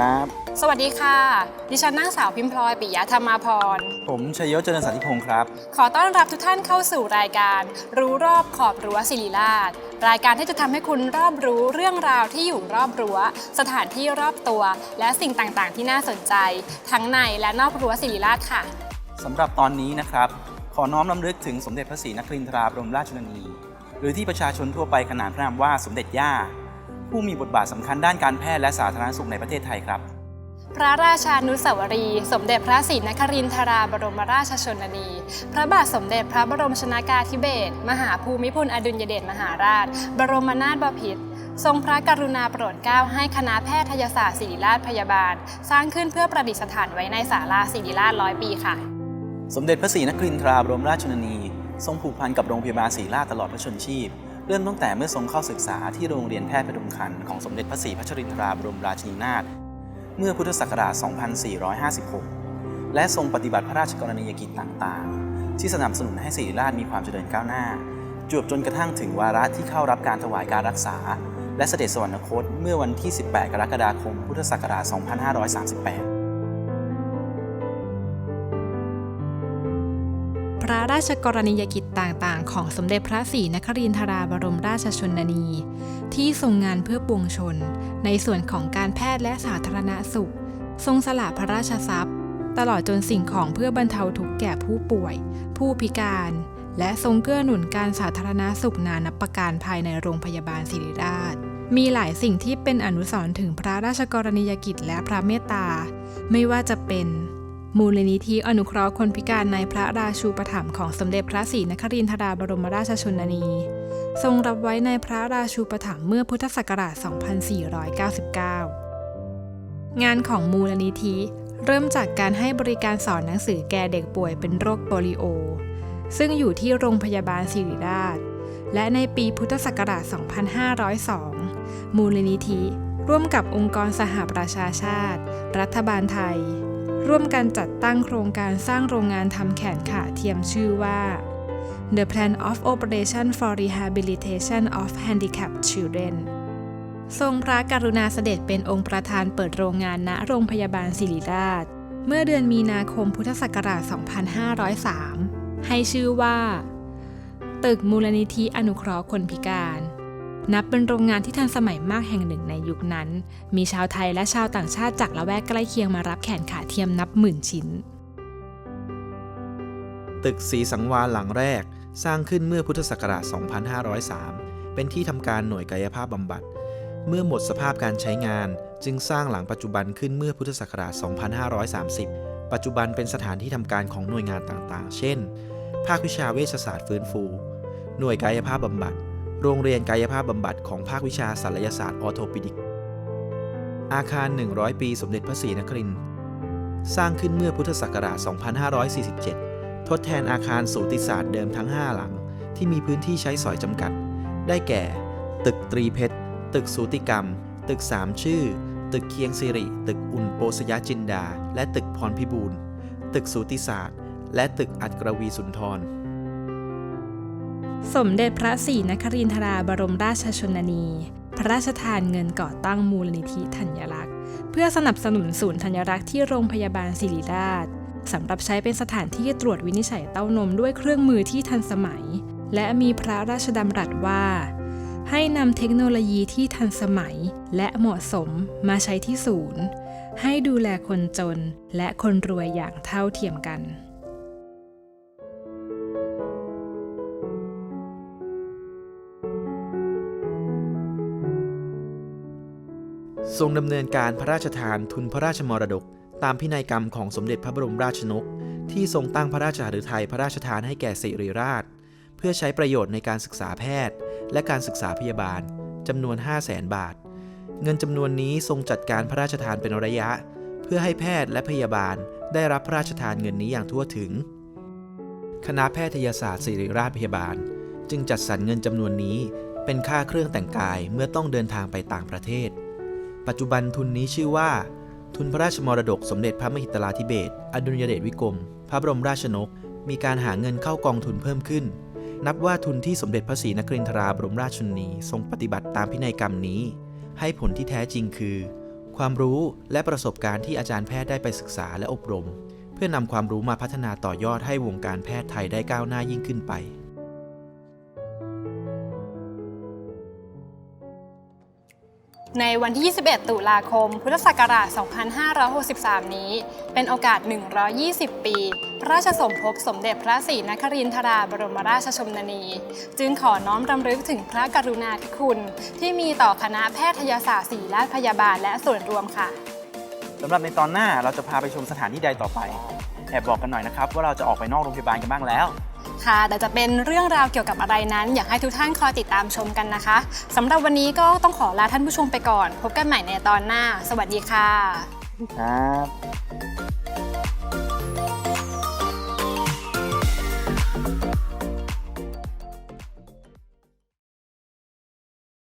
ครับ สวัสดีค่ะ ดิฉันนางสาวพิมพลอยปิยะธรรมาพร ผมชัยยศเจริญสันติพงศ์ครับ ขอต้อนรับทุกท่านเข้าสู่รายการ รู้รอบขอบรั้วศิริราช รายการที่จะทำให้คุณรอบรู้เรื่องราวที่อยู่รอบรั้ว สถานที่รอบตัว และสิ่งต่างๆ ที่น่าสนใจ ทั้งในและนอกรั้วศิริราชค่ะ สำหรับตอนนี้นะครับ ขอน้อมรำลึกถึงสมเด็จพระศรีนครินทราบรมราชชนนี หรือที่ประชาชนทั่วไปขนานพระนามว่าสมเด็จย่า ผู้มีบทบาทสำคัญด้านการแพทย์และสาธารณสุขในประเทศไทยครับ พระราชานุสาวรีย์สมเด็จพระศรีนครินทราบรมราชชนนี พระบาทสมเด็จพระบรมชนากาธิเบศรมหาภูมิพลอดุลยเดชมหาราช บรมนาถบพิตรทรงพระกรุณาโปรดเกล้าให้คณะแพทยศาสตร์ศิริราชพยาบาล สร้างขึ้นเพื่อประดิษฐานไว้ในศาลาศิริราชร้อยปีค่ะ สมเด็จพระศรีนครินทราบรมราชชนนี ทรงผูกพันกับโรงพยาบาลศรีราชตลอดพระชนชีพ เริ่มตั้งแต่เมื่อทรงเข้าศึกษาที่โรงเรียนแพทย์พดุงคันของสมเด็จพระศรีพัชรินทราบรมราชินีนาถเมื่อพุทธศักราช 2456 และทรงปฏิบัติพระราชกรณียกิจต่างๆ ที่สนับสนุนให้ศรีราชมีความเจริญก้าวหน้า จวบจนกระทั่งถึงวาระที่เข้ารับการถวายการรักษา และเสด็จสวรรคตเมื่อวันที่ 18 กรกฎาคม พุทธศักราช 2538 ระราชกรณียกิจต่างๆ ของสมเด็จพระศรีนครินทราบรมราชชนนี ที่ทรงงานเพื่อปวงชน ในส่วนของการแพทย์และสาธารณสุข ทรงสละพระราชทรัพย์ ตลอดจนสิ่งของเพื่อบรรเทาทุกข์แก่ผู้ป่วย ผู้พิการ และทรงเกื้อหนุนการสาธารณสุขนานับประการภายในโรงพยาบาลศิริราชมีหลายสิ่งที่เป็นอนุสรณ์ถึงพระราชกรณียกิจและพระเมตตา ไม่ว่าจะเป็น มูลนิธิอนุเคราะห์คนพิการในพระราชูปถัมภ์ของสมเด็จพระศรีนครินทราบรมราชชนนี ทรงรับไว้ในพระราชูปถัมภ์เมื่อพุทธศักราช 2499 งานของมูลนิธิ เริ่มจากการให้บริการสอนหนังสือแก่เด็กป่วยเป็นโรคโปลิโอ ซึ่งอยู่ที่โรงพยาบาลศิริราช และในปีพุทธศักราช 2502 มูลนิธิ ร่วมกับองค์กรสหประชาชาติ รัฐบาลไทย ร่วมกันจัดตั้งโครงการสร้างโรงงานทำแขนขาเทียมชื่อว่า The Plan of Operation for Rehabilitation of Handicapped Children ทรงพระกรุณาเสด็จเป็นองค์ประธานเปิดโรงงานณโรงพยาบาลศิริราช เมื่อเดือนมีนาคมพุทธศักราช 2503 ให้ชื่อว่า ตึกมูลนิธิอนุเคราะห์คนพิการ นับเป็นโรงงานที่ทันสมัยมากแห่งหนึ่งในยุคนั้น มีชาวไทยและชาวต่างชาติจากละแวกใกล้เคียงมารับแขนขาเทียมนับหมื่นชิ้น ตึกสีสังวาลหลังแรกสร้างขึ้นเมื่อพุทธศักราช 2503 เป็นที่ทำการหน่วยกายภาพบำบัด เมื่อหมดสภาพการใช้งาน จึงสร้างหลังปัจจุบันขึ้นเมื่อพุทธศักราช 2530 ปัจจุบันเป็นสถานที่ทำการของหน่วยงานต่างๆ เช่น ภาควิชาเวชศาสตร์ฟื้นฟู หน่วยกายภาพบำบัด โรงเรียนกายภาพบำบัดของภาควิชาศัลยศาสตร์ออโทปิดิก อาคาร 100 ปีสมเด็จพระศรีนครินทร์สร้างขึ้นเมื่อพุทธศักราช 2547 ทดแทนอาคารสูติศาสตร์เดิมทั้ง 5 หลัง ที่มีพื้นที่ใช้สอยจำกัด ได้แก่ ตึกตรีเพชร ตึกสูติกรรม ตึกสามชื่อ ตึกเคียงสิริ ตึกอุ่นโปสยจินดา และตึกพรพิบูล ตึกสูติศาสตร์ และตึกอัดกรวีสุนทร สมเด็จพระศรีนครินทราบรมราชชนนี พระราชทานเงินก่อตั้งมูลนิธิธัญรักษ์ เพื่อสนับสนุนศูนย์ธัญรักษ์ที่โรงพยาบาลศิริราชสำหรับใช้เป็นสถานที่ตรวจวินิจฉัยเต้านมด้วยเครื่องมือที่ทันสมัย และมีพระราชดำรัสว่า ให้นำเทคโนโลยีที่ทันสมัยและเหมาะสมมาใช้ที่ศูนย์ ให้ดูแลคนจนและคนรวยอย่างเท่าเทียมกัน ทรงดำเนินการพระราชทานทุนพระราชมรดก ตามพินัยกรรมของสมเด็จพระบรมราชนก ที่ทรงตั้งพระราชหฤทัยพระราชทานให้แก่สิริราช เพื่อใช้ประโยชน์ในการศึกษาแพทย์ และการศึกษาพยาบาลจำนวน 5 0 0แสนบาท เงินจำนวนนี้ทรงจัดการพระราชทานเป็นระยะ เพื่อให้แพทย์และพยาบาลได้รับพระราชทานเงินนี้อย่างทั่วถึง คณะแพทยศาสตร์ศิริราชพยาบาล จึงจัดสรรเงินจำนวนนี้เป็นค่าเครื่องแต่งกายเมื่อต้องเดินทางไปต่างประเทศ ปัจจุบันทุนนี้ชื่อว่า ทุนพระราชมรดกสมเด็จพระมหิตลาธิเบศอดุลยเดชวิกรม พระบรมราชนก มีการหาเงินเข้ากองทุนเพิ่มขึ้น นับว่าทุนที่สมเด็จพระศรีนครินทราบรมราชชนนีทรงปฏิบัติตามพินัยกรรมนี้ ให้ผลที่แท้จริงคือ ความรู้และประสบการณ์ที่อาจารย์แพทย์ได้ไปศึกษาและอบรม เพื่อนำความรู้มาพัฒนาต่อยอดให้วงการแพทย์ไทยได้ก้าวหน้ายิ่งขึ้นไป ในวันที่ 21 ตุลาคม พุทธศักราช 2563 นี้ เป็นโอกาส 120 ปี พระราชสมภพสมเด็จพระศรีนครินทราบรมราชชนนี จึงขอน้อมรำลึกถึงพระกรุณาธิคุณ ที่มีต่อคณะแพทยศาสตร์ศิริราชพยาบาลและส่วนรวมค่ะสำหรับในตอนหน้าเราจะพาไปชมสถานที่ใดต่อไปแอบบอกกันหน่อยนะครับว่าเราจะออกไปนอกโรงพยาบาลกันบ้างแล้ว ค่ะ แต่จะเป็นเรื่องราวเกี่ยวกับอะไรนั้น อยากให้ทุกท่านคอยติดตามชมกันนะคะสำหรับวันนี้ก็ต้องขอลาท่านผู้ชมไปก่อน พบกันใหม่ในตอนหน้า สวัสดีค่ะ ครับ